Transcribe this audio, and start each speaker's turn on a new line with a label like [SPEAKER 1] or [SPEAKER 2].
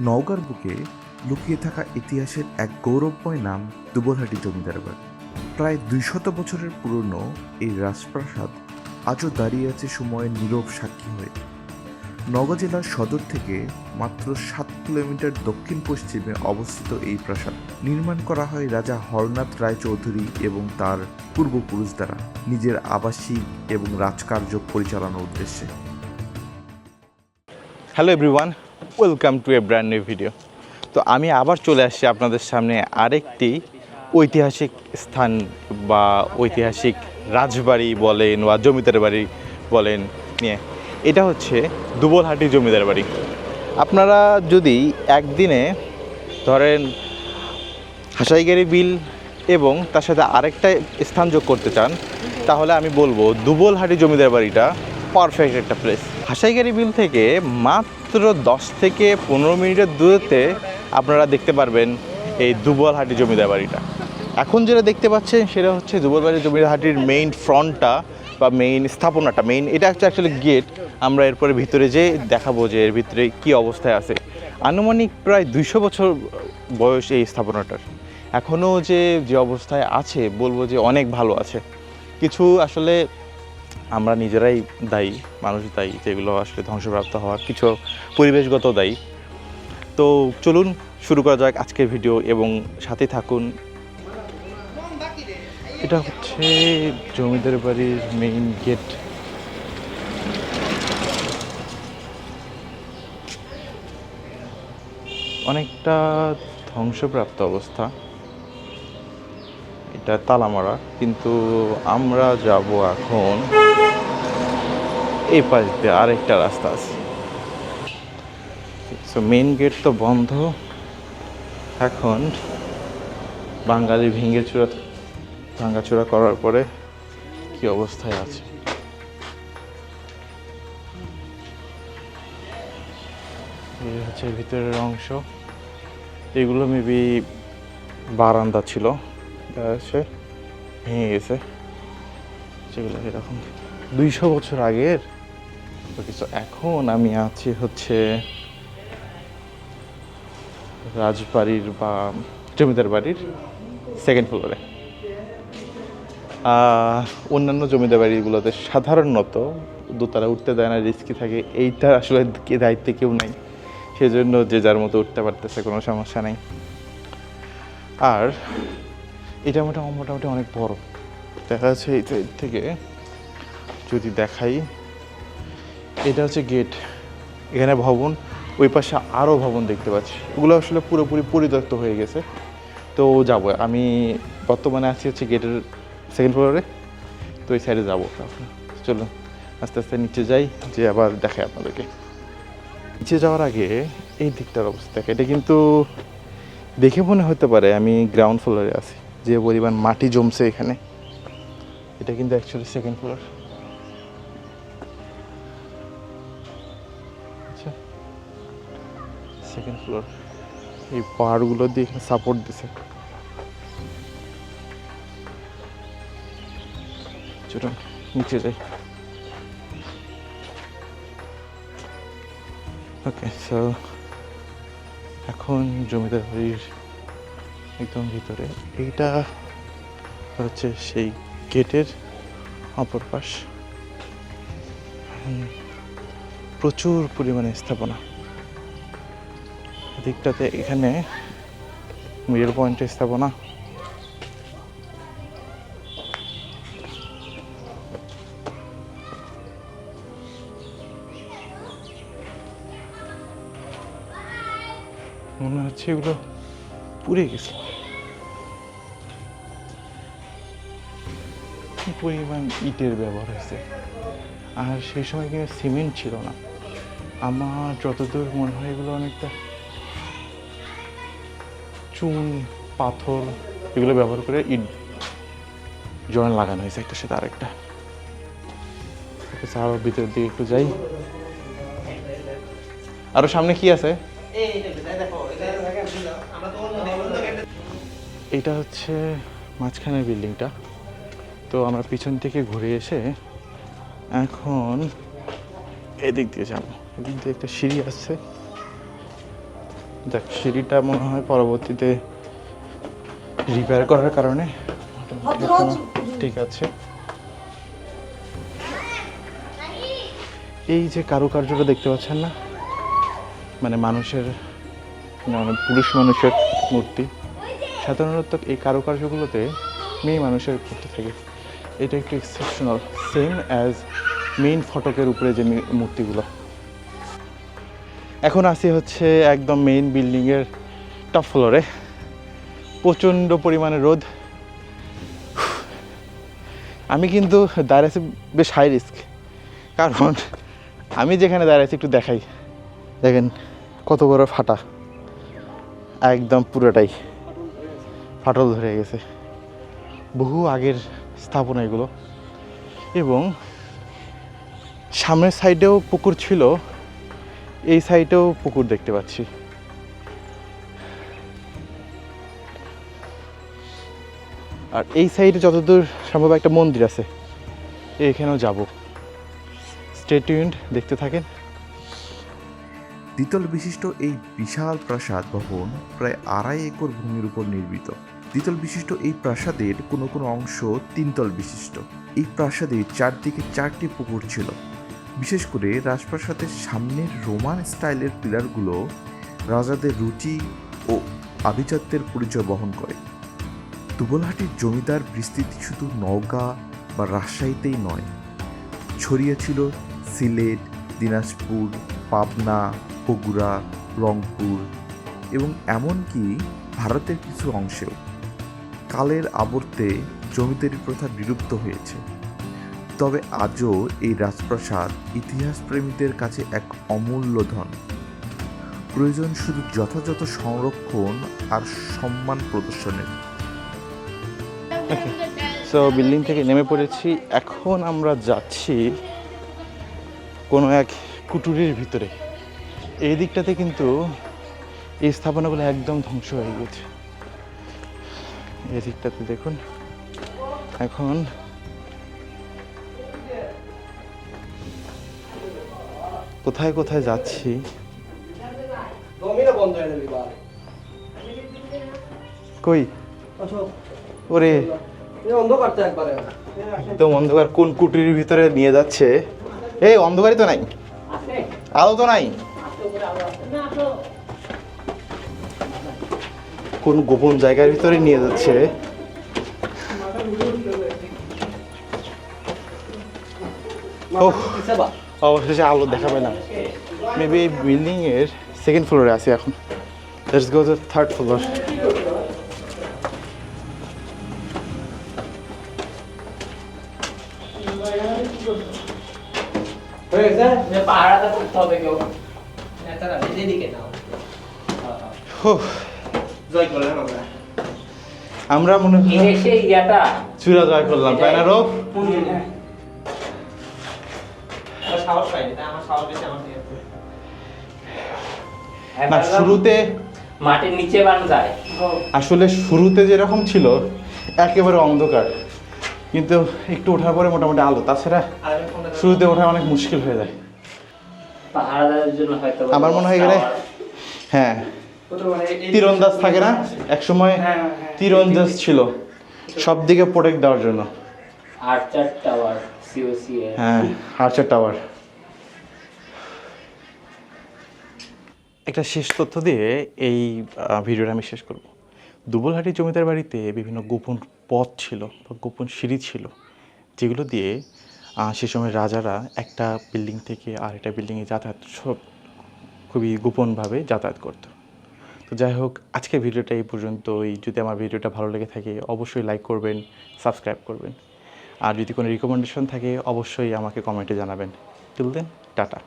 [SPEAKER 1] নওগাঁর বুকে লুকিয়ে থাকা ইতিহাসের এক গৌরবময় নাম দুবলহাটি জমিদার বাড়ি প্রায় দুইশত বছরের পুরনো এই রাজপ্রাসাদ আজও দাঁড়িয়ে আছে সময়ের নীরব সাক্ষী হয়ে। নওগাঁ জেলার সদর থেকে মাত্র সাত কিলোমিটার দক্ষিণ পশ্চিমে অবস্থিত এই প্রাসাদ নির্মাণ করা হয় রাজা হরনাথ রায় চৌধুরী এবং তার পূর্বপুরুষ দ্বারা নিজের আবাসিক এবং রাজকার্য পরিচালনার উদ্দেশ্যে।
[SPEAKER 2] Hello everyone welcome to a brand new video তো আমি আবার চলে আসছি আপনাদের সামনে আরেকটি ঐতিহাসিক স্থান বা ঐতিহাসিক রাজবাড়ি বলেন বা জমিদার বাড়ি বলেন নিয়ে। এটা হচ্ছে দুবলহাটি জমিদার বাড়ি। আপনারা যদি একদিনে ধরেন হাসাইগাড়ি বিল এবং তার সাথে আরেকটা স্থান যোগ করতে চান, তাহলে আমি বলব দুবলহাটি জমিদার বাড়িটা পারফেক্ট একটা প্লেস হাসাইগাড়ি বিল থেকে মাত্র দশ থেকে পনেরো মিনিটের দূরত্বে আপনারা দেখতে পারবেন এই দুবলহাটি জমিদার বাড়িটা। এখন যেটা দেখতে পাচ্ছেন সেটা হচ্ছে দুবলবাড়ি জমিদার হাটির মেইন ফ্রন্টটা বা মেইন স্থাপনাটা। মেইন এটা হচ্ছে অ্যাকচুয়ালি গেট আমরা এরপরে ভিতরে যে দেখাবো যে এর ভিতরে কি অবস্থায় আছে। আনুমানিক প্রায় দুইশো বছর বয়স এই স্থাপনাটার। এখনও যে যে অবস্থায় আছে, বলব যে অনেক ভালো আছে। কিছু আসলে আমরা নিজেরাই দায়ী, মানুষ দায়ী যেগুলো আসলে ধ্বংসপ্রাপ্ত হওয়ার কিছু পরিবেশগত দায়ী। তো চলুন শুরু করা যাক আজকের ভিডিও এবং সাথে থাকুন। এটা হচ্ছে জমিদার বাড়ির মেইন গেট অনেকটা ধ্বংসপ্রাপ্ত অবস্থা। এটা তালা মারা কিন্তু আমরা যাব এখন এই পাশ দিয়ে আরেকটা রাস্তা আছে। সো মেইন গেট তো বন্ধ। এখন বাঙালি ভেঙে চূড়া ভাঙাচোরা করার পরে কি অবস্থায় আছে? এই হচ্ছে ভিতরের অংশ। এগুলো মেবি বারান্দা ছিল। যাচ্ছে ভেঙে গেছে। সেগুলো এরকম দুইশো বছর আগের। কিছু এখন আমি আছি হচ্ছে রাজবাড়ির বা জমিদার বাড়ির সেকেন্ড ফ্লোরে অন্যান্য জমিদার বাড়িগুলোতে সাধারণত দোতলা উঠতে দেয় না, রিস্কি থাকে। এইটা আসলে কে দায়িত্বে কেউ নাই। সেজন্য যে যার মতো উঠতে পারতেছে কোনো সমস্যা নেই। আর এটা মোটামুটি মোটামুটি অনেক বড়। দেখা যাচ্ছে এই সাইড থেকে যদি দেখাই, এটা হচ্ছে গেট এখানে ভবন, ওই পাশে আরও ভবন দেখতে পাচ্ছি। ওগুলো আসলে পুরোপুরি পরিত্যক্ত হয়ে গেছে। তো যাব। আমি বর্তমানে আছি হচ্ছে গেটের সেকেন্ড ফ্লোরে তো ওই সাইডে যাব। চলুন, আস্তে আস্তে নিচে যাই যে আবার দেখাই আপনাদেরকে। নিচে যাওয়ার আগে এই দিকটার অবস্থা। দেখে এটা কিন্তু দেখে মনে হতে পারে আমি গ্রাউন্ড ফ্লোরে আছি। যে পরিমাণ মাটি জমছে এখানে, এটা কিন্তু অ্যাকচুয়ালি সেকেন্ড ফ্লোর আচ্ছা সেকেন্ড ফ্লোর এই পাহাড়গুলো দিয়ে এখানে সাপোর্ট দিছে। চলুন, নিচে যাই। ওকে সো এখন জমিদার বাড়ির একদম ভিতরে। এইটা হচ্ছে সেই গেটের অপর পাশ। প্রচুর পরিমাণে স্থাপনা। দিকটাতে এখানে মিডল পয়েন্টের স্থাপনা। মনে হচ্ছে এগুলো পুড়ে গেছে। পরিমাণ ইটের ব্যবহার হয়েছে। আর সেই সময় কিন্তু সিমেন্ট ছিল না। আমার যতদূর মনে হয় এগুলো অনেকটা চুন, পাথর এগুলো ব্যবহার করে ইট জয়েন লাগানো হয়েছে। একটা সাথে আরেকটা। আরও ভিতরের দিকে একটু যাই। আরও সামনে কি আছে? এটা হচ্ছে মাঝখানের বিল্ডিংটা। তো আমরা পিছন থেকে ঘুরে এসে এখন এদিক দিয়ে যাব। এদিক দিয়ে একটা সিঁড়ি আসছে দেখ সিঁড়িটা মনে হয় পরবর্তীতে রিপেয়ার করার কারণে ঠিক আছে। এই যে কারুকার্যটা দেখতে পাচ্ছেন না? মানে মানুষের মানে পুরুষ মানুষের মূর্তি। সাধারণত এই কারুকার্যগুলোতে মেয়ে মানুষের করতে থাকে। এটা একটু এক্সেপশনাল সেম অ্যাজ মেইন ফটকের উপরে যে মূর্তিগুলো। এখন আসি হচ্ছে একদম মেইন বিল্ডিংয়ের টপ ফ্লোরে প্রচণ্ড পরিমাণে রোদ। আমি কিন্তু দাঁড়িয়ে আছি বেশ হাই রিস্ক কারণ আমি যেখানে দাঁড়িয়ে আছি একটু দেখাই। দেখেন কত বড় ফাটা। একদম পুরোটাই। ফাটল ধরে গেছে। বহু আগের স্থাপনা এগুলো। এবং সামনের সাইডেও পুকুর ছিল, এই সাইডেও পুকুর দেখতে পাচ্ছি। আর এই সাইডে যতদূর সম্ভব একটা মন্দির আছে, এখানেও যাব। স্টেটুয়েন্ট দেখতে থাকেন।
[SPEAKER 1] দ্বিতল বিশিষ্ট এই বিশাল প্রাসাদ ভবন প্রায় আড়াই একর ভূমির উপর নির্মিত। দ্বিতল বিশিষ্ট এই প্রাসাদের কোনো কোনো অংশ তিনতল বিশিষ্ট। এই প্রাসাদে চারদিকে চারটি পুকুর ছিল। বিশেষ করে রাজপ্রাসাদের সামনের রোমান স্টাইলের পিলারগুলো রাজাদের রুচি ও আভিজাত্যের পরিচয় বহন করে। দুবলহাটির জমিদার বিস্তৃতি শুধু নওগাঁ বা রাজশাহীতেই নয়। ছড়িয়ে ছিল সিলেট, দিনাজপুর, পাবনা, বগুড়া, রংপুর এবং এমনকি ভারতের কিছু অংশেও। কালের আবর্তে জমিদারি প্রথা বিলুপ্ত হয়েছে। তবে আজও এই রাজপ্রাসাদ ইতিহাস প্রেমীদের কাছে এক অমূল্য ধন। প্রয়োজন শুধু যথাযথ সংরক্ষণ আর সম্মান প্রদর্শনের।
[SPEAKER 2] সো বিল্ডিং থেকে নেমে পড়েছি। এখন আমরা যাচ্ছি কোনো এক কুটুরির ভিতরে। এই দিকটাতে কিন্তু এই স্থাপনাগুলো একদম ধ্বংস হয়ে গেছে এই দিকটাতে দেখুন। এখন কোথায় কোথায় যাচ্ছি? কই? ওরে, একদম অন্ধকার। কোন কুটির ভিতরে নিয়ে যাচ্ছে? এই, অন্ধকারই তো নাই। আলো তো নাই। কোন গোপন জায়গার ভিতরে নিয়ে যাচ্ছে? অবশেষে আলো দেখাবে না। মেবি এই বিল্ডিং এর সেকেন্ড ফ্লোরে আছি এখন। Let's go to third floor
[SPEAKER 3] পাহাড়াটা করতে হবে কেউ। নেতারা এদিকে নাও। জয় করলাম আমরা।
[SPEAKER 2] আমরা মনে হয়
[SPEAKER 4] ইয়াটা।
[SPEAKER 2] চূড়া জয় করলাম তাই না
[SPEAKER 3] আমার থেকে
[SPEAKER 2] না শুরুতে
[SPEAKER 4] মাটির নিচে যায়।
[SPEAKER 2] আসলে শুরুতে যেরকম ছিল একেবারে অন্ধকার। কিন্তু একটু ওঠার পরে মোটামুটি আলো তাছাড়া শুরুতে ওঠা অনেক মুশকিল হয়ে যায়। আমার মনে হয় গেলে হ্যাঁ। তীরন্দাজ থাকে না? এক সময়
[SPEAKER 3] হ্যাঁ, হ্যাঁ।
[SPEAKER 2] তীরন্দাজ ছিল। সব দিকে প্রোটেক্ট দেওয়ার জন্য।
[SPEAKER 4] আর্চার টাওয়ার সিওসি
[SPEAKER 2] হ্যাঁ আর্চার টাওয়ার একটা শেষ তথ্য দিয়ে এই ভিডিওটা আমি শেষ করব। দুবলহাটি জমিদার বাড়িতে বিভিন্ন গোপন পথ ছিল বা গোপন সিঁড়ি ছিল যেগুলো দিয়ে সে সময় রাজারা একটা বিল্ডিং থেকে আর একটা বিল্ডিংয়ে যাতায়াত সব খুবই গোপনভাবে যাতায়াত করতো। যাই হোক, আজকের ভিডিওটা এই পর্যন্তই। যদি আমার ভিডিওটা ভালো লেগে থাকে, অবশ্যই লাইক করবেন সাবস্ক্রাইব করবেন। আর যদি কোনো রিকমেন্ডেশন থাকে, অবশ্যই আমাকে কমেন্টে জানাবেন। তুলতেন টাটা।